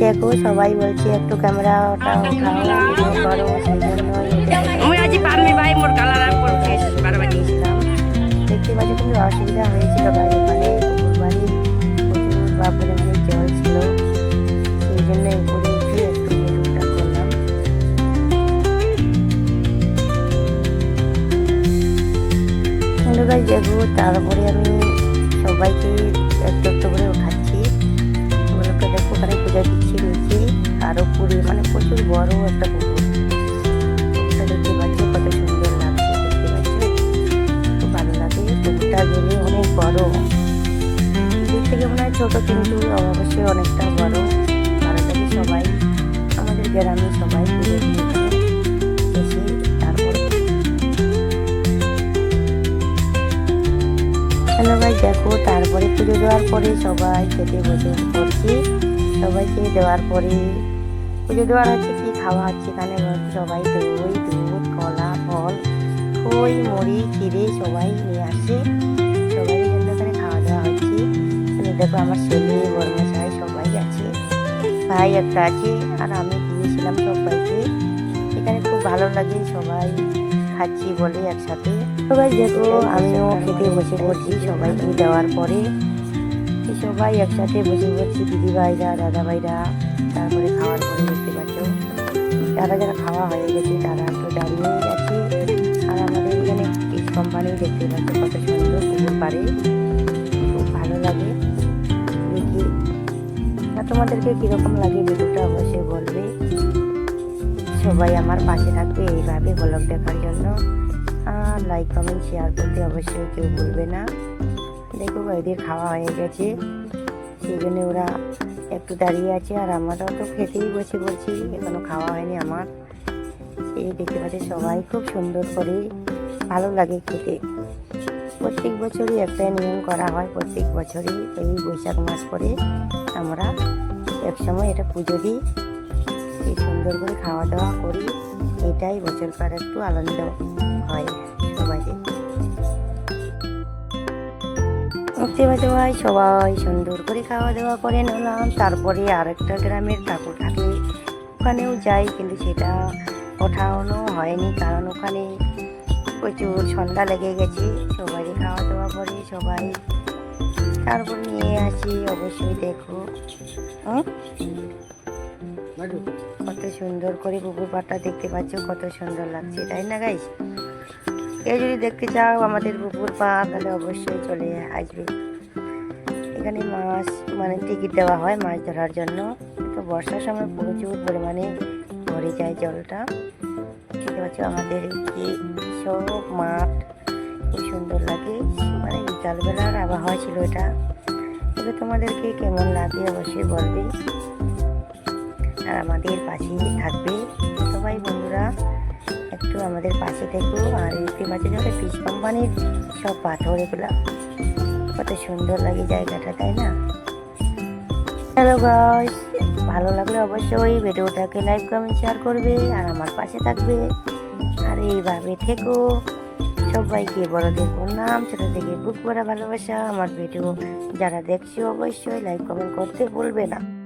দেখো সবাই বলছে একটু ক্যামেরাটা উঠাও ভিডিও করো সেই জন্য। দেখতে পাচ্ছি খুবই অসুবিধা হয়েছিল বাড়ি ওখানে পুকুর বাড়ি প্রচুর বা পরিমাণে জল ছিল সেই জন্য উপরে উঠে একটু করলাম। গাছ দেখো তারপরে আমি সবাইকে একটু একটু করে উঠাচ্ছি পূজা দিচ্ছি রয়েছে আরও পুরী মানে প্রচুর বড় একটা দেখতে পাচ্ছ ভালো অনেক বড়। দিক থেকে মনে হয় ছোটো, কিন্তু অবশ্যই অনেকটা বড়। সবাই, আমাদের গ্রামে সবাই পুজো দেখো, তারপরে পুজো দেওয়ার পরে সবাই খেতে বসে করছি সবাইকে দেওয়ার পরে পুজো দেওয়ার হচ্ছে কি খাওয়া হচ্ছে এখানে সবাই দই দুধ কলা ফল খই মুড়ি চিড়ে সবাই নিয়ে আসে। সবাই জন্য এখানে খাওয়া দাওয়া হচ্ছে। এখানে দেখো আমার ছেলে বর্মশাই সবাই আছে। ভাই একটা আছে আর আমি দিয়েছিলাম সবাইকে। এখানে খুব ভালো লাগে সবাই খাচ্ছি বলে একসাথে। সবাই দেখো আমিও খেতে বসে পড়ছি। সবাইকে দেওয়ার পরে এই সবাই একসাথে বসে পড়ছি দিদি ভাইরা দাদা ভাইরা তারপরে খাওয়ার পরে দেখতে পাচ্ছ যারা যারা খাওয়া হয়ে গেছে, তারা একটু দাঁড়িয়ে গেছে আর আমাদের এখানে পিস কোম্পানি দেখতে পাচ্ছ কত সুন্দর পুকুর পারে খুব ভালো লাগে। দেখি, আর তোমাদেরকে কীরকম লাগে ভিডিওটা অবশ্যই বলবে। সবাই আমার পাশে থাকবে এইভাবে ব্লগ দেখার জন্য। আর লাইক কমেন্ট শেয়ার করতে অবশ্যই কেউ ভুলবে না। দেখো এদের খাওয়া হয়ে গেছে। সেই জন্য ওরা একটু দাঁড়িয়ে আছে আর আমরাও তো খেতেই বসে বলছি এখনও খাওয়া হয়নি আমার। সেই দেখতে পাচ্ছি সবাই খুব সুন্দর করে ভালো লাগে খেতে। প্রত্যেক বছরই একটা নিয়ম করা হয়, প্রত্যেক বছরই এই বৈশাখ মাস করে আমরা একসময় এটা পুজো দিই। এই সুন্দর করে খাওয়া দাওয়া করি, এটাই বছর পর একটু আনন্দ হয়। পাচ্ছ ভাই সবাই সুন্দর করে খাওয়া দাওয়া করে নিলাম। তারপরে আরেকটা গ্রামের ঠাকুর থাকে ওখানেও যাই কিন্তু সেটা ওঠানো হয়নি কারণ ওখানে প্রচুর সন্ধ্যা লেগে গেছে। সবাই খাওয়া দাওয়া করে সবাই তারপর নিয়ে আসি অবশ্যই দেখো? কত সুন্দর করে পুকুর পাড়টা দেখতে পাচ্ছ কত সুন্দর লাগছে তাই না গাইস কেউ যদি দেখতে চাও আমাদের পুকুর পা, তাহলে অবশ্যই চলে আসবে। এখানে মাছ মানে টিকিট দেওয়া হয় মাছ ধরার জন্য। তো বর্ষার সময় প্রচুর পরিমাণে ভরে যায় জলটা। দেখতে পাচ্ছ আমাদের কি সব মাঠ খুব সুন্দর লাগে। মানে বিকালবেলার আবহাওয়া ছিল এটা। এবার তোমাদেরকে কেমন লাগে অবশ্যই বলবে। আর আমাদের পাশেই থাকবে সবাই বন্ধুরা। একটু আমাদের পাশে থেকো আর দেখতে পাচ্ছি যখন পিস কোম্পানির সব পাথর এগুলো। কত সুন্দর লাগে জায়গাটা, তাই না? হ্যালো গাইস ভালো লাগলে অবশ্যই ভিডিওটাকে লাইক কমেন্ট শেয়ার করবে আর আমার পাশে থাকবে। আর এইভাবে থেকো। সবাইকে বড়দের নাম, ছোট থেকে বুক করা ভালোবাসা। আমার ভিডিও যারা দেখছ অবশ্যই লাইক কমেন্ট করতে ভুলবে না।